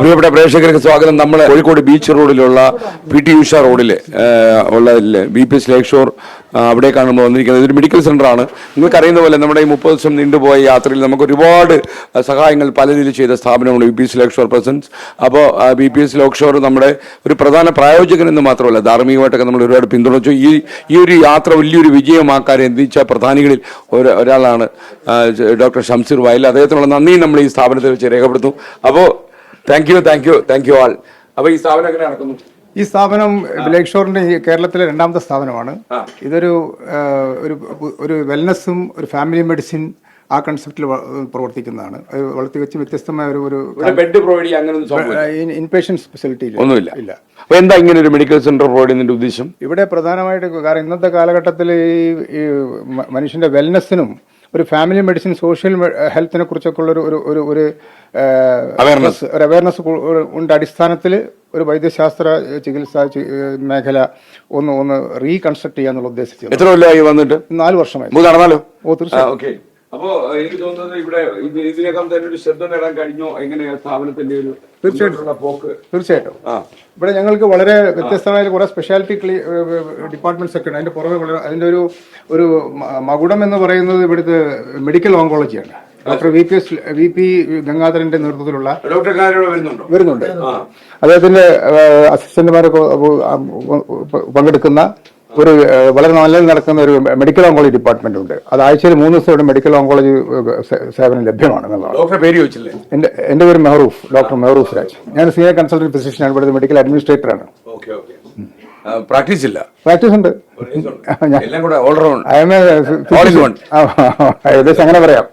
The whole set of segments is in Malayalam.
പ്രിയപ്പെട്ട പ്രേക്ഷകർക്ക് സ്വാഗതം. നമ്മൾ കോഴിക്കോട് ബീച്ച് റോഡിലുള്ള പി ടി ഉഷ റോഡിൽ ഉള്ള B P S lake shore അവിടേക്കാണ് നമ്മൾ വന്നിരിക്കുന്നത്. ഇതൊരു മെഡിക്കൽ സെന്ററാണ് നിങ്ങൾക്കറിയുന്ന പോലെ നമ്മുടെ ഈ മുപ്പത് ദിവസം നീണ്ടുപോയ യാത്രയിൽ നമുക്ക് ഒരുപാട് സഹായങ്ങൾ പല രീതിയിൽ ചെയ്ത സ്ഥാപനമാണ് B P S lake shore presence. അപ്പോൾ B P S lake shore നമ്മുടെ ഒരു പ്രധാന പ്രായോജകൻ എന്ന് മാത്രമല്ല ധാർമ്മികമായിട്ടൊക്കെ നമ്മൾ ഒരുപാട് പിന്തുണച്ചു. ഈ ഈ ഒരു യാത്ര വലിയൊരു വിജയമാക്കാൻ എന്തിച്ച പ്രധാനികളിൽ ഒരാളാണ് ഡോക്ടർ ഷംസീർ വയൽ. അദ്ദേഹത്തിനുള്ള നന്ദി നമ്മൾ ഈ സ്ഥാപനത്തിൽ വെച്ച് രേഖപ്പെടുത്തും അപ്പോൾ thank you thank you thank you all അപ്പൊ ഈ സ്ഥാപനം എങ്ങനെ നടക്കുന്നു? ഈ സ്ഥാപനം ലേക്ക് ഷോറിന്റെ കേരളത്തിലെ രണ്ടാമത്തെ സ്ഥാപനമാണ്. ഇതൊരു ഒരു ഒരു വെൽനസ്സും ഒരു ഫാമിലി മെഡിസിൻ ആ കൺസെപ്റ്റിൽ പ്രവർത്തിക്കുന്നതാണ്. വളർത്തി വെച്ച് വ്യത്യസ്തമായ ഒരു ഒരു ബെഡ് പ്രൊവൈഡ് ചെയ്യാൻ ഇൻപേഷ്യൻ ഫെസിലിറ്റി ഒന്നുമില്ല. ഇല്ല. അപ്പൊ എന്താ ഇങ്ങനെ ഒരു മെഡിക്കൽ സെന്റർ പ്രൊവൈഡ് ചെയ്യുന്നതിന്റെ ഉദ്ദേശം? ഇവിടെ പ്രധാനമായിട്ട് കാരണം ഇന്നത്തെ കാലഘട്ടത്തിൽ ഈ മനുഷ്യന്റെ വെൽനസ്സിനും ഒരു ഫാമിലി മെഡിസിൻ സോഷ്യൽ ഹെൽത്തിനെ കുറിച്ചൊക്കെ ഉള്ള ഒരു ഒരു ഒരു അവയർനെസ് ഒരു അവയർനെസ് ഉണ്ട്. അടിസ്ഥാനത്തിൽ ഒരു വൈദ്യശാസ്ത്ര ചികിത്സാ മേഖല ഒന്ന് ഒന്ന് റീകൺസ്ട്രക്ട് ചെയ്യാന്നുള്ള ഉദ്ദേശിച്ചത് എത്ര കൊല്ലമായി വന്നിട്ട്? നാല് വർഷമായി. നടന്നാലോ ഓ തീർച്ചയായും. അപ്പോ എനിക്ക് തോന്നുന്നത് ഇവിടെ ഇത് ഇതിനകം തന്നെ ഒരു ശ്രദ്ധ നേടാൻ കഴിഞ്ഞോ? എങ്ങനെ സ്ഥാപനത്തിന്റെ ഒരു തീർച്ചയായിട്ടും. പോക്ക്? തീർച്ചയായിട്ടും. ഇവിടെ ഞങ്ങൾക്ക് വളരെ വ്യത്യസ്തമായ കുറെ സ്പെഷ്യാലിറ്റി ക്ലീ ഡിപ്പാർട്ട്മെന്റ്സ് ഒക്കെ ഉണ്ട്. അതിന്റെ പുറമെ വളരെ അതിന്റെ ഒരു ഒരു മകുടം എന്ന് പറയുന്നത് ഇവിടുത്തെ medical ഓങ്കോളജിയാണ് doctor V P S V P ഗംഗാധരന്റെ നേതൃത്വത്തിലുള്ള വരുന്നുണ്ട്? അദ്ദേഹത്തിന്റെ അസിസ്റ്റന്റുമാരൊക്കെ പങ്കെടുക്കുന്ന ഒരു വളരെ നല്ല നടക്കുന്ന ഒരു മെഡിക്കൽ ഓങ്കോളജി ഡിപ്പാർട്ട്മെന്റ് ഉണ്ട്. അത് ആഴ്ചയിൽ മൂന്ന് ദിവസം ഇവിടെ മെഡിക്കൽ ഓങ്കോളജി സേവനം ലഭ്യമാണ് എന്നുള്ളതാണ്. എന്റെ എന്റെ പേര് മെഹറൂഫ് ഡോക്ടർ മെഹറൂഫ് രാജ്. ഞാൻ സീനിയർ കൺസൾട്ടന്റ് ഫിസിഷ്യനാണ് ഇവിടുത്തെ മെഡിക്കൽ അഡ്മിനിസ്ട്രേറ്റർ ആണ്. പ്രാക്ടീസ് ഇല്ല? പ്രാക്ടീസ് ഉണ്ട്. എല്ലാം കൂടെ ഓൾറൗണ്ട്. ഏകദേശം അങ്ങനെ പറയാം.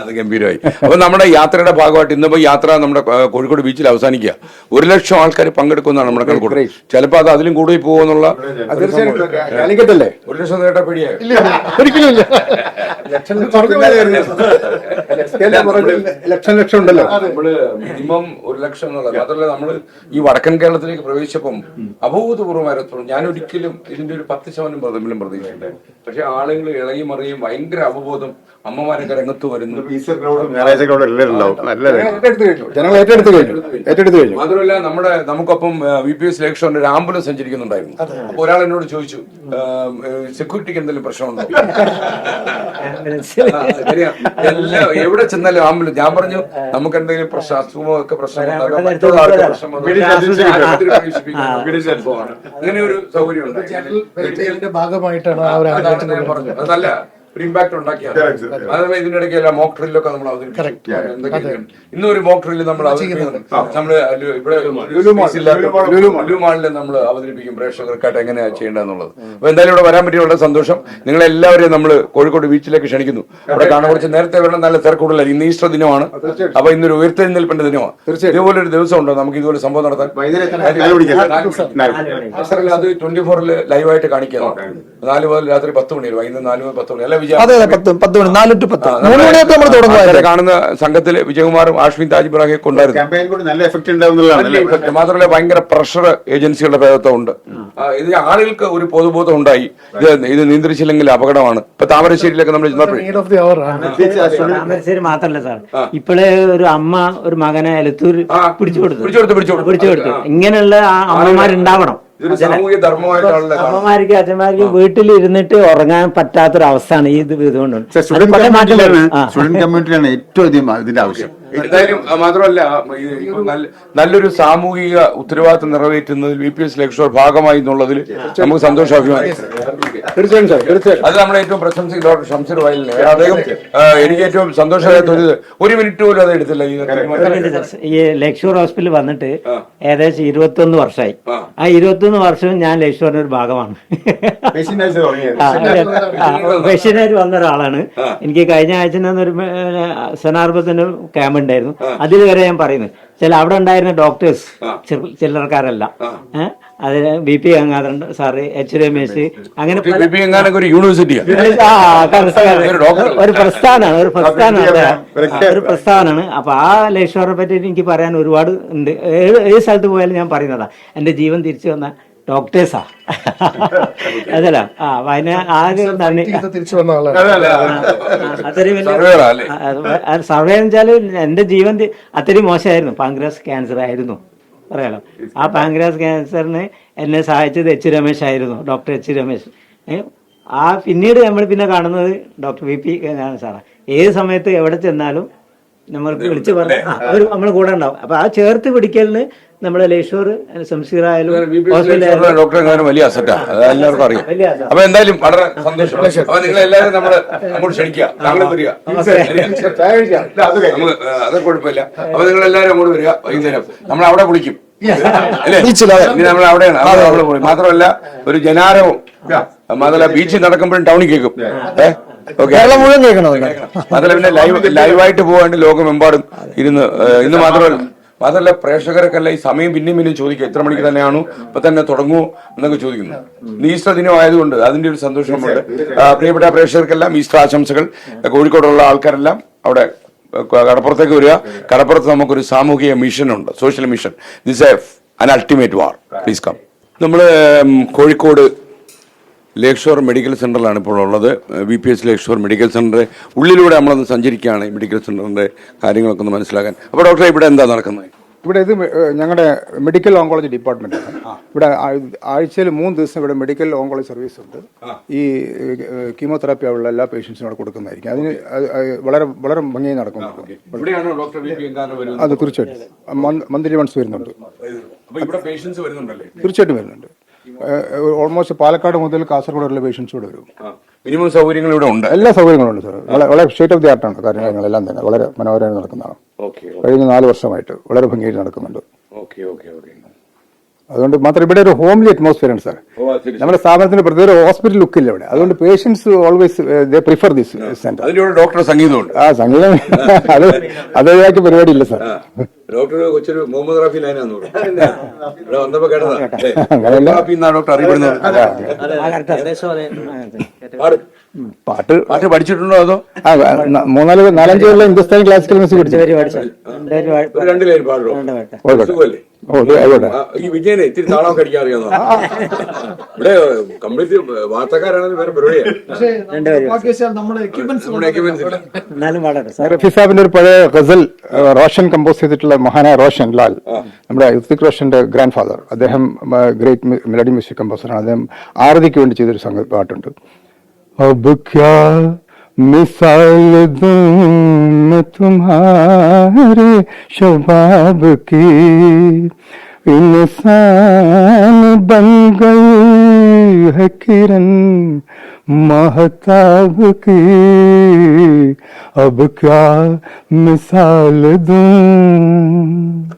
അത് ഗംഭീരമായി. അപ്പൊ നമ്മുടെ യാത്രയുടെ ഭാഗമായിട്ട് ഇന്നിപ്പോ യാത്ര നമ്മുടെ കോഴിക്കോട് ബീച്ചിൽ അവസാനിക്കുക. ഒരു ലക്ഷം ആൾക്കാർ പങ്കെടുക്കുന്നതാണ് നമ്മുടെ കണക്കൂടെ ചിലപ്പോ അത് അതിലും കൂടുതൽ പോകുമെന്നുള്ള തീർച്ചയായിട്ടും. അല്ലേ ഒരു ലക്ഷം നേട്ട പേടിയായി? ലക്ഷം ലക്ഷം ഉണ്ടല്ലോ. നമ്മൾ മിനിമം ഒരു ലക്ഷം എന്നുള്ളത്. മാത്രമല്ല നമ്മൾ ഈ വടക്കൻ കേരളത്തിലേക്ക് പ്രവേശിച്ചപ്പം അഭൂതപൂർവമായിരുന്നു ഞാൻ ഒരിക്കലും ഇതിന്റെ ഒരു പത്ത് ശതമാനം പ്രതിഫലം പ്രതീക്ഷിക്കട്ടെ പക്ഷെ ആളുകൾ ഇളകി മറിയും ഭയങ്കര അവബോധം അമ്മമാരൊക്കെ രംഗത്ത് വരുന്നു ജനങ്ങൾ ഏറ്റെടുത്ത് കഴിഞ്ഞു ഏറ്റെടുത്ത് കഴിഞ്ഞു മാത്രമല്ല നമ്മുടെ നമുക്കൊപ്പം വി പി എസ് ലേക്ഷോന്റെ ഒരു ആംബുലൻസ് സഞ്ചരിക്കുന്നുണ്ടായിരുന്നു അപ്പൊ ഒരാൾ എന്നോട് ചോദിച്ചു സെക്യൂരിറ്റിക്ക് എന്തെങ്കിലും പ്രശ്നമുണ്ടോ. എല്ലാ എവിടെ ചെന്നാലും ആംബുലൻസ് ഞാൻ പറഞ്ഞു നമുക്ക് എന്തെങ്കിലും പ്രശ്നം അസുഖമോ ഒക്കെ പ്രശ്നം. മറ്റുള്ള ആൾക്ക്. അങ്ങനെ ഒരു സൗകര്യം ഉണ്ട് ഭാഗമായിട്ടാണ് ആ ഒരു പറഞ്ഞത്. അത് നല്ല ഒരു ഇമ്പാക്ട് ഉണ്ടാക്കിയാണ്. അതുപോലെ ഇതിന്റെ ഇടയ്ക്ക് എല്ലാ മോക്ക് ഡ്രില്ലൊക്കെ നമ്മൾ അവതരിപ്പിക്കും ഇന്നും ഒരു മോക്ക് ഡ്രില്ല് നമ്മൾ ലു- ഇവിടെ ലുലു മാളിൽ നമ്മൾ അവതരിപ്പിക്കും പ്രേക്ഷകർക്കായിട്ട് എങ്ങനെയാണ് ചെയ്യേണ്ടതെന്നുള്ളത്. അപ്പൊ എന്തായാലും ഇവിടെ വരാൻ പറ്റിയ വളരെ സന്തോഷം. നിങ്ങൾ എല്ലാവരെയും നമ്മൾ കോഴിക്കോട് ബീച്ചിലേക്ക് ക്ഷണിക്കുന്നു. അവിടെ കാണാൻ കുറച്ച് നേരത്തെ വരണം നല്ല തിരക്കൂടുതലായി ഇന്ന് ഈസ്റ്റർ ദിനമാണ്. അപ്പൊ ഇന്നൊരു ഉയർത്തെഴുന്നേൽപ്പിന്റെ ദിനമാണ്. ഇതുപോലെ ഒരു ദിവസം ഉണ്ടോ നമുക്ക് ഇതുപോലെ സംഭവം നടത്താൻ? അത് ട്വന്റി ഫോറിൽ ലൈവായിട്ട് കാണിക്കാം നാല് മുതൽ രാത്രി പത്ത് മണി വരും വൈകുന്നേരം നാല് മുതൽ പത്ത് മണി. അല്ല അതെ അതെ പത്ത് പത്ത് മണി നാല് ടു പത്ത്. മൂന്ന് മണിയൊക്കെ നമ്മൾ തുടങ്ങുമായിരുന്നു കാണുന്ന സംഘത്തിൽ വിജയകുമാറും ആഷ്മി താജ് ഇബ്രാഹിം കൊണ്ടായിരുന്നു. മാത്രമല്ല ഭയങ്കര പ്രഷർ ഏജൻസികളുടെ ഭേദത്വം ഉണ്ട്. ഇത് ആളുകൾക്ക് ഒരു പൊതുബോധം ഉണ്ടായി. ഇത് ഇത് നിയന്ത്രിച്ചില്ലെങ്കിൽ അപകടമാണ്. ഇപ്പൊ താമരശ്ശേരിയിലൊക്കെ നമ്മൾ താമരശ്ശേരി മാത്രല്ല സാർ. ഇപ്പോഴേ ഒരു അമ്മ ഒരു മകനെ എലത്തൂർ പിടിച്ചു കൊടുത്തു. പിടിച്ചു കൊടുത്തു, പിടിച്ചു കൊടുത്തു. ഇങ്ങനെയുള്ള അമ്മമാരുണ്ടാവണം. ഇതൊരു സാമൂഹിക ധർമ്മമായിട്ടാണല്ലോ. അമ്മമാർക്ക് അച്ഛന്മാർക്ക് വീട്ടിൽ ഇരുന്നിട്ട് ഉറങ്ങാൻ പറ്റാത്തൊരവസ്ഥയാണ് ഈ ഇത് ഇതുകൊണ്ട് അത് സ്റ്റുഡന്റ് കമ്മ്യൂണിറ്റിയിലാണ് സ്റ്റുഡന്റ് കമ്മ്യൂണിറ്റിയിലാണ് ഏറ്റവും അധികം ഇതിന്റെ ആവശ്യം. എന്തായാലും മാത്രമല്ല നല്ലൊരു സാമൂഹിക ഉത്തരവാദിത്വം നിറവേറ്റുന്നതിൽ വി പി എസ് ലക്ഷോർ ഭാഗമായി എന്നുള്ളതിൽ നമുക്ക് സന്തോഷം അഭിമാനിക്കാം തീർച്ചയായും സാർ തീർച്ചയായും. അത് നമ്മൾ ഏറ്റവും പ്രശംസിക്കും ഡോക്ടർ ഷംസീർ വയലിനെ. അദ്ദേഹം എനിക്ക് ഏറ്റവും സന്തോഷമായിട്ട് ഒരു ഒരു മിനിറ്റ് പോലും അത് എടുത്തില്ല ഈ ഈ ലക്ഷൂർ ഹോസ്പിറ്റലിൽ വന്നിട്ട് ഏകദേശം ഇരുപത്തൊന്ന് വർഷമായി. ആ. ഇരുപത്തൊന്ന് വർഷവും ഞാൻ ലക്ഷൂറിന്റെ ഒരു ഭാഗമാണ് മെഷീനായിട്ട് വന്ന ഒരാളാണ്. എനിക്ക് കഴിഞ്ഞ ആഴ്ച ഒരു സെനാർബത്തിന് ക്യാമ്പ് ഉണ്ടായിരുന്നു. അതിൽ വരെ ഞാൻ പറയുന്നത്. ചില അവിടെ ഉണ്ടായിരുന്ന ഡോക്ടേഴ്സ് ചില്ലറക്കാരല്ല. ഏഹ് അതിന് B P Gangadharan sir H Ramesh അങ്ങനെ ഒരു യൂണിവേഴ്സിറ്റിയാണ് പ്രസ്ഥാനാണ് ഒരു പ്രസ്ഥാനമാണ് ഒരു പ്രസ്ഥാനമാണ് ഒരു പ്രസ്ഥാനമാണ് അപ്പൊ ആ ലക്ഷ്മറെ പറ്റി എനിക്ക് പറയാൻ ഒരുപാട് ഉണ്ട്. ഏത് സ്ഥലത്ത് പോയാലും ഞാൻ പറയുന്നതാ. എന്റെ ജീവൻ തിരിച്ചു വന്ന ഡോക്ടേഴ്സാ. അതല്ല ആ അതിന് ആദ്യം നന്ദി തിരിച്ചു വന്ന ആളാണ്. അത്രയും വലിയ? സർവേ വെച്ചാൽ എന്റെ ജീവൻ തി- അത്രയും മോശമായിരുന്നു. പാങ്ക്രാസ് ക്യാൻസർ ആയിരുന്നു. പറയാലോ. ആ പാങ്ക്രാസ് ക്യാൻസറിന് എന്നെ സഹായിച്ചത് എച്ച് രമേശ് ആയിരുന്നു ഡോക്ടർ എച്ച് രമേശ്. ആ പിന്നീട് നമ്മൾ പിന്നെ കാണുന്നത് ഡോക്ടർ വി പി സാറാണ് ഏത് സമയത്ത് എവിടെ ചെന്നാലും നമ്മൾക്ക് വിളിച്ചു പറഞ്ഞ അവർ നമ്മളെ കൂടെ ഉണ്ടാവും. അപ്പൊ ആ ചേർത്ത് പിടിക്കലിന് നമ്മുടെ ലേശോർ സംസീർ ആയാലും അങ്ങനെ വലിയ അസറ്റാ എല്ലാവർക്കും അറിയാം. അപ്പൊ എന്തായാലും വളരെ സന്തോഷം. അപ്പൊ നിങ്ങൾ എല്ലാവരും നമ്മൾ അങ്ങോട്ട് ക്ഷണിക്കുക. വരിക അത് കുഴപ്പമില്ല. അപ്പൊ നിങ്ങൾ എല്ലാവരും അങ്ങോട്ട് വരിക. വൈകുന്നേരം. നമ്മൾ അവിടെ വിളിക്കും നമ്മൾ അവിടെയാണ്. അവിടെ. മാത്രമല്ല ഒരു ജനാരവും. മാത്രമല്ല ബീച്ചിൽ നടക്കുമ്പോഴും ടൗണിൽ കേൾക്കും. ഏ? ഓക്കേ. കേരളം മുഴുവൻ കേൾക്കണം മാത്രമല്ല പിന്നെ ലൈവ് ലൈവായിട്ട് പോകാണ്ട് ലോകമെമ്പാടും ഇരുന്ന് ഇന്ന് മാത്രമല്ല മാത്രമല്ല പ്രേക്ഷകർക്കല്ല ഈ സമയം പിന്നെയും പിന്നെയും ചോദിക്കുക എത്ര മണിക്ക് തന്നെയാണോ? ഇപ്പൊ തന്നെ തുടങ്ങുമോ എന്നൊക്കെ ചോദിക്കുന്നു. ഈസ്റ്റർ ദിനം ആയതുകൊണ്ട് അതിന്റെ ഒരു സന്തോഷമുണ്ട്. പ്രിയപ്പെട്ട പ്രേക്ഷകർക്കെല്ലാം ഈസ്റ്റർ ആശംസകൾ. കോഴിക്കോടുള്ള ആൾക്കാരെല്ലാം അവിടെ കടപ്പുറത്തേക്ക് വരിക. കടപ്പുറത്ത് നമുക്കൊരു സാമൂഹിക മിഷൻ ഉണ്ട് social mission. This a an ultimate war please come നമ്മൾ കോഴിക്കോട് ലേക്ക് ഷോർ മെഡിക്കൽ സെന്ററിലാണ് ഇപ്പോൾ ഉള്ളത്. V P S lake shore medical centre ഉള്ളിലൂടെ നമ്മളൊന്ന് സഞ്ചരിക്കുകയാണ് മെഡിക്കൽ സെന്ററിന്റെ കാര്യങ്ങളൊക്കെ ഒന്ന് മനസ്സിലാക്കാൻ. അപ്പോൾ ഡോക്ടറെ ഇവിടെ എന്താ നടക്കുന്നത്? ഇവിടെ ഇത് ഞങ്ങളുടെ മെഡിക്കൽ ഓങ്കോളജി ഡിപ്പാർട്ട്മെന്റ് ആണ്. ഇവിടെ ആഴ്ചയിൽ മൂന്ന് ദിവസം ഇവിടെ മെഡിക്കൽ ഓങ്കോളജി സർവീസ് ഉണ്ട്. ഈ കീമോതെറാപ്പി ഉള്ള എല്ലാ പേഷ്യൻസിനും അവിടെ കൊടുക്കുന്നതായിരിക്കും. അതിന് അത് അത് വളരെ വളരെ ഭംഗിയായി നടക്കുന്നു അത് തീർച്ചയായിട്ടും. മന്ത്രി വൺസ് വരുന്നുണ്ട്. തീർച്ചയായിട്ടും വരുന്നുണ്ട്. ഓൾമോസ്റ്റ് പാലക്കാട് മുതൽ കാസർഗോഡ് വരെയുള്ള പേഷ്യൻസ് ഇവിടെ വരും. മിനിമം സൗകര്യങ്ങൾ ഇവിടെ ഉണ്ട്. എല്ലാ സൗകര്യങ്ങളും ഉണ്ട് സാർ വളരെ സ്റ്റേറ്റ് ഓഫ് ദി ആർട്ടാണ് കാര്യങ്ങളെല്ലാം തന്നെ. വളരെ മനോഹരമായി നടക്കുന്നതാണ്. കഴിഞ്ഞ നാല് വർഷമായിട്ട് വളരെ ഭംഗിയായിട്ട് നടക്കുന്നുണ്ട്. അതുകൊണ്ട് മാത്രം ഇവിടെ ഒരു ഹോംലി അറ്റ്മോസ്ഫിയർ ആണ് സാർ നമ്മുടെ സ്ഥാപനത്തിന് പ്രത്യേക ഹോസ്പിറ്റൽ ലുക്ക് ഇല്ല ഇവിടെ. അതുകൊണ്ട് patients always prefer this centre doctor സംഗീതമുണ്ട്. ആ സംഗീതം. അത് അതേതാക്കി പരിപാടി ഇല്ല സാർ ഡോക്ടർ കൊച്ചൊരു മുഹമ്മദ് റാഫി ലൈനാന്ന് ഇവിടെ വന്നപ്പോ കേട്ടതാ. റാഫി ഡോക്ടർ അറിയപ്പെടുന്നത്? പാട്. പാട്ട് പാട്ട് പഠിച്ചിട്ടുണ്ടോ അതോ? ആ, മൂന്നാൽ നാലഞ്ച് കൊല്ലം ഹിന്ദുസ്ഥാനി ക്ലാസിക്കൽ മ്യൂസിക് പഠിച്ചു. രണ്ട് ലൈൻ ഈ വിജയനെ ഇത്തിരി അറിയാവുന്ന ഇവിടെ കംപ്ലീറ്റ് വാർത്തക്കാരാണെങ്കിൽ വേറെ പരിപാടിയാണ് ഒരു പഴയ ഗസൽ റോഷൻ കമ്പോസ് ചെയ്തിട്ടുള്ള മഹാനായ റോഷൻ ലാൽ നമ്മുടെ ഋത്തിക് റോഷന്റെ ഗ്രാൻഡ് ഫാദർ അദ്ദേഹം ഗ്രേറ്റ് മെലഡി മ്യൂസിക് കമ്പോസറാണ് അദ്ദേഹം ആരതിക്ക് വേണ്ടി ചെയ്തൊരു സംഗ പാട്ടുണ്ട് अब क्या मिसाल दूं मैं तुम्हारे शबाब की इंसान बन गई है किरण महताब की अब क्या मिसाल दूं